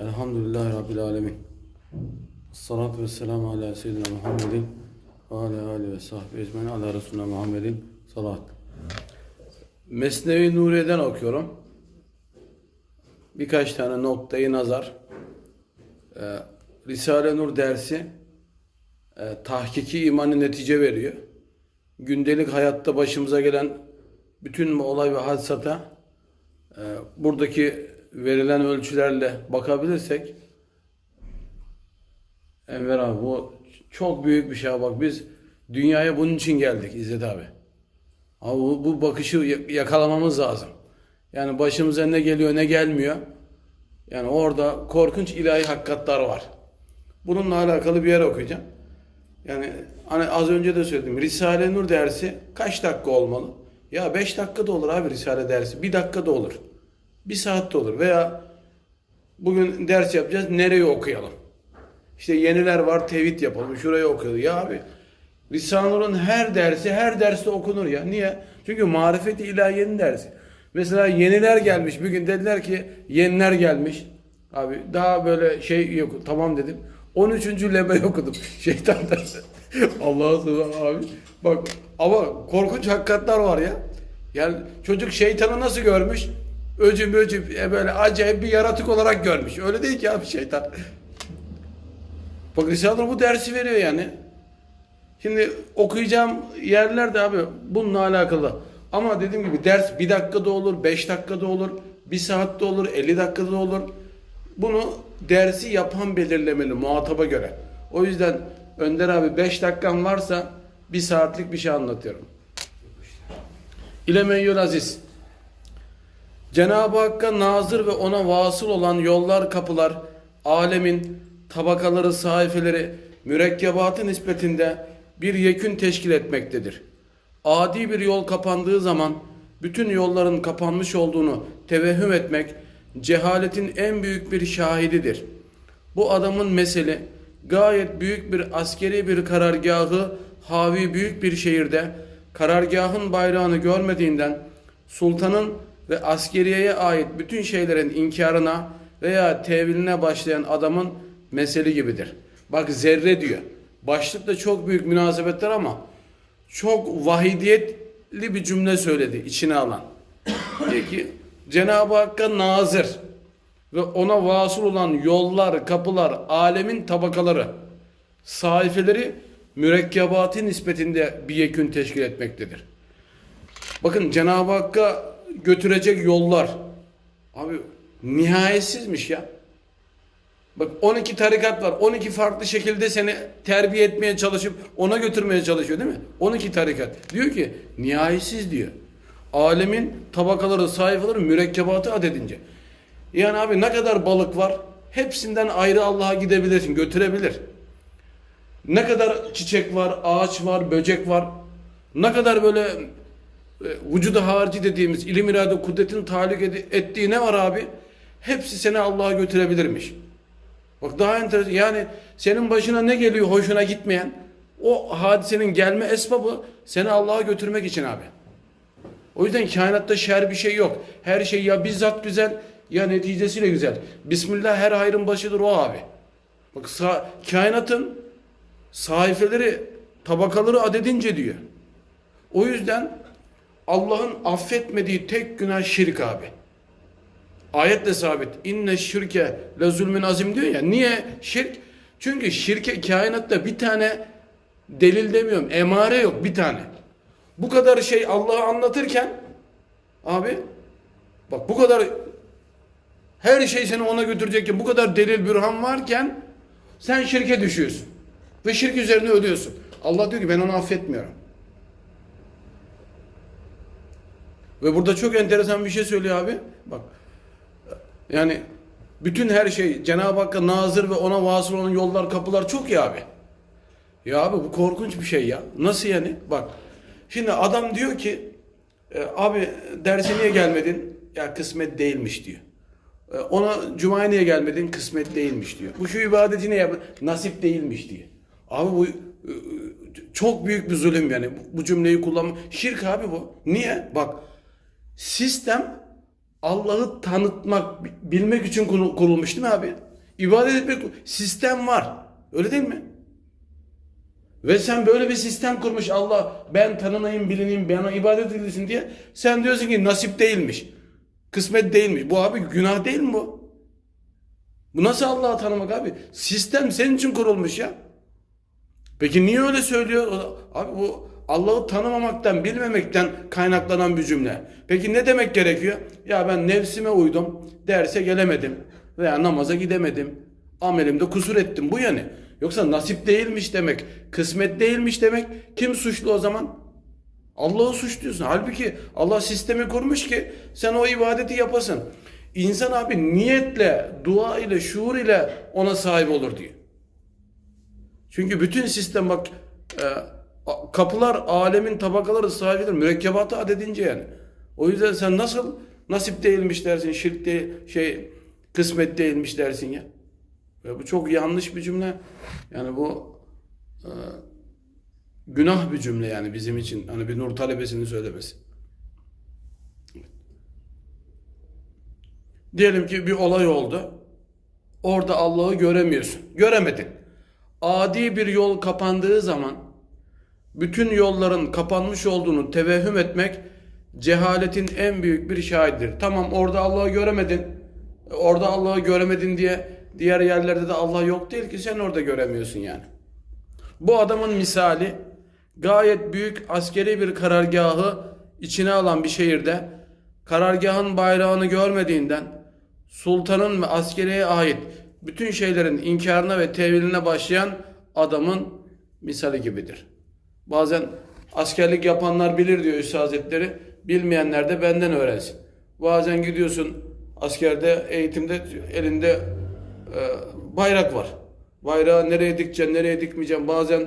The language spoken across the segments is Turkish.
Elhamdülillahi Rabbil Alemin. Salatu ve selamu ala seyyidina Muhammedin ve ala alihi ve sahbihi ecmaîn ala Resulüne Muhammedin salat. Mesnevi Nuriye'den okuyorum. Birkaç tane noktayı nazar. Ee, Risale Nur dersi e, tahkiki imanı netice veriyor. Gündelik hayatta başımıza gelen bütün olay ve hadisata e, buradaki verilen ölçülerle bakabilirsek Enver abi bu çok büyük bir şey bak biz dünyaya bunun için geldik İzzet abi. Abi bu, bu bakışı ya- yakalamamız lazım. Yani başımıza ne geliyor ne gelmiyor. Yani orada korkunç ilahi hakikatler var. Bununla alakalı bir yer okuyacağım. Yani hani az önce de söyledim. Risale Nur dersi kaç dakika olmalı? Ya 5 dakika da olur abi Risale dersi. 1 dakika da olur. 1 saat de olur. Veya bugün ders yapacağız. Nereye okuyalım? İşte yeniler var tevhid yapalım. Şuraya okuyalım. Ya abi Risale Nur'un her dersi her derste okunur ya. Niye? Çünkü marifeti ilahiyenin dersi. Mesela yeniler gelmiş. Bir gün dediler ki yeniler gelmiş. Abi daha böyle şey yok. Tamam dedim. 13. lebe okudum. Şeytan dersi. Allah'a sığınırım abi. Bak ama korkunç hakikatler var ya. Yani çocuk şeytanı nasıl görmüş? Öcü böcü e, böyle acayip bir yaratık olarak görmüş. Öyle değil ki abi şeytan. Bak Risale bu dersi veriyor yani. Şimdi okuyacağım yerler de abi bununla alakalı. Ama dediğim gibi ders bir dakikada olur, beş dakikada olur, bir saatte olur, 50 dakikada olur. Bunu dersi yapan belirlemeli muhataba göre. O yüzden Önder abi 5 dakikan varsa bir saatlik bir şey anlatıyorum. İle meyyul aziz. Cenab-ı Hakk'a nazır ve ona vasıl olan yollar, kapılar, alemin tabakaları, sayfeleri, mürekkebatı nispetinde bir yekün teşkil etmektedir. Adi bir yol kapandığı zaman bütün yolların kapanmış olduğunu tevehhüm etmek cehaletin en büyük bir şahididir. Bu adamın mesele gayet büyük bir askeri bir karargahı havi büyük bir şehirde karargahın bayrağını görmediğinden sultanın ve askeriyeye ait bütün şeylerin inkarına veya teviline başlayan adamın meseli gibidir. Bak zerre diyor. Başlıkta çok büyük münasebetler ama çok vahidiyetli bir cümle söyledi içine alan. Diyor ki Cenab-ı Hakk'a nazır ve ona vasıl olan yollar, kapılar, alemin tabakaları, sayfeleri mürekkebatı nispetinde bir yekün teşkil etmektedir. Bakın Cenab-ı Hakk'a götürecek yollar. Abi nihayetsizmiş ya. Bak 12 tarikat var. 12 farklı şekilde seni terbiye etmeye çalışıp ona götürmeye çalışıyor değil mi? 12 tarikat. Diyor ki nihayetsiz diyor. Alemin tabakaları, sayfaları, mürekkebatı adedince. Yani abi ne kadar balık var? Hepsinden ayrı Allah'a gidebilirsin, götürebilir. Ne kadar çiçek var, ağaç var, böcek var. Ne kadar böyle vücuda harici dediğimiz ilim irade kudretin tahrik edi- ettiği ne var abi? Hepsi seni Allah'a götürebilirmiş. Bak daha enteresan yani senin başına ne geliyor hoşuna gitmeyen o hadisenin gelme esbabı seni Allah'a götürmek için abi. O yüzden kainatta şer bir şey yok. Her şey ya bizzat güzel ya neticesiyle güzel. Bismillah her hayrın başıdır o abi. Bak sa- kainatın sayfeleri tabakaları adedince diyor. O yüzden Allah'ın affetmediği tek günah şirk abi. Ayetle sabit. İnne şirke le zulmün azim diyor ya. Niye şirk? Çünkü şirke kainatta bir tane delil demiyorum. Emare yok bir tane. Bu kadar şey Allah'ı anlatırken abi bak bu kadar her şey seni ona götürecekken bu kadar delil bürhan varken sen şirke düşüyorsun. Ve şirk üzerine ölüyorsun. Allah diyor ki ben onu affetmiyorum. Ve burada çok enteresan bir şey söylüyor abi. Bak yani bütün her şey Cenab-ı Hakk'a nazır ve ona vasıl olan yollar kapılar çok ya abi. Ya abi bu korkunç bir şey ya. Nasıl yani? Bak şimdi adam diyor ki e, abi derse niye gelmedin? Ya kısmet değilmiş diyor. E, ona cumaya niye gelmedin? Kısmet değilmiş diyor. Bu şu ibadeti niye yapmadın? Nasip değilmiş diyor. Abi bu e, çok büyük bir zulüm yani. Bu cümleyi kullanma. Şirk abi bu. Niye? Bak sistem Allah'ı tanıtmak, bi- bilmek için kurul- kurulmuş değil mi abi? İbadet etmek sistem var. Öyle değil mi? Ve sen böyle bir sistem kurmuş Allah ben tanınayım bilineyim bana ibadet edilsin diye sen diyorsun ki nasip değilmiş. Kısmet değilmiş. Bu abi günah değil mi bu? Bu nasıl Allah'ı tanımak abi? Sistem senin için kurulmuş ya. Peki niye öyle söylüyor? Abi bu Allah'ı tanımamaktan, bilmemekten kaynaklanan bir cümle. Peki ne demek gerekiyor? Ya ben nefsime uydum, derse gelemedim veya namaza gidemedim. Amelimde kusur ettim bu yani. Yoksa nasip değilmiş demek, kısmet değilmiş demek. Kim suçlu o zaman? Allah'ı suçluyorsun. Halbuki Allah sistemi kurmuş ki sen o ibadeti yapasın. İnsan abi niyetle, dua ile, şuur ile ona sahip olur diyor. Çünkü bütün sistem bak e, kapılar alemin tabakaları sahibidir. Mürekkebatı adedince yani. O yüzden sen nasıl nasip değilmiş dersin, şirk değil, şey kısmet değilmiş dersin ya. Ve bu çok yanlış bir cümle. Yani bu e, günah bir cümle yani bizim için. Hani bir nur talebesinin söylemesi. Diyelim ki bir olay oldu. Orada Allah'ı göremiyorsun. Göremedin. Adi bir yol kapandığı zaman bütün yolların kapanmış olduğunu tevehhüm etmek cehaletin en büyük bir şahididir. Tamam orada Allah'ı göremedin. Orada Allah'ı göremedin diye diğer yerlerde de Allah yok değil ki sen orada göremiyorsun yani. Bu adamın misali gayet büyük askeri bir karargahı içine alan bir şehirde karargahın bayrağını görmediğinden sultanın ve askeriye ait bütün şeylerin inkarına ve teviline başlayan adamın misali gibidir. Bazen askerlik yapanlar bilir diyor Üstad Hazretleri. Bilmeyenler de benden öğrensin. Bazen gidiyorsun askerde eğitimde elinde e, bayrak var. Bayrağı nereye dikeceksin, nereye dikmeyeceksin. Bazen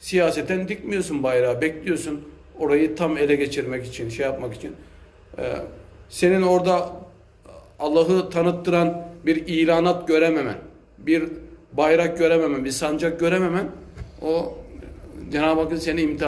siyaseten dikmiyorsun bayrağı. Bekliyorsun orayı tam ele geçirmek için, şey yapmak için. E, senin orada Allah'ı tanıttıran bir ilanat görememen, bir bayrak görememen, bir sancak görememen o Cenab-ı Hakk'ın seni imtihan